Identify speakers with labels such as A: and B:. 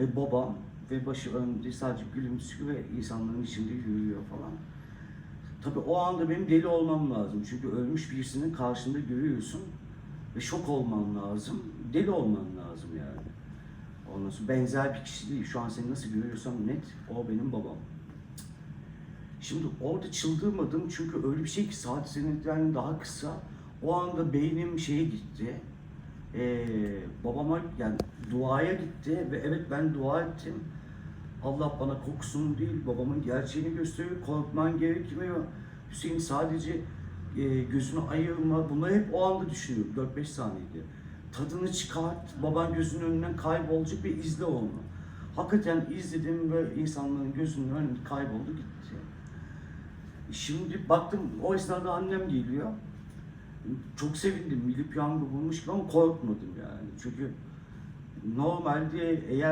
A: ve babam ve başı önde sadece gülümsüyor ve insanların içinde yürüyor falan. Tabii o anda benim deli olmam lazım. Çünkü ölmüş birisinin karşında görüyorsun ve şok olman lazım. Deli olman lazım yani. Ondan sonra benzer bir kişi değil. Şu an seni nasıl görüyorsam net o benim babam. Şimdi orada çıldırmadım çünkü öyle bir şey ki saat senetten daha kısa. O anda beynim şeye gitti. Ee, babama yani duaya gitti ve evet ben dua ettim. Allah bana kokusunu değil babamın gerçeğini gösteriyor. Korkman gerekmiyor. Hüseyin sadece e, gözünü ayırma. Bunları hep o anda düşünüyorum. 4-5 saniyede. Tadını çıkart. Baban gözünün önünden kaybolacak ve izle onu. Hakikaten izledim ve insanların gözünün önünde kayboldu gitti. Şimdi baktım o esnada annem geliyor. Çok sevindim. Milli piyango bulmuş ama korkmadım yani. Çünkü normalde eğer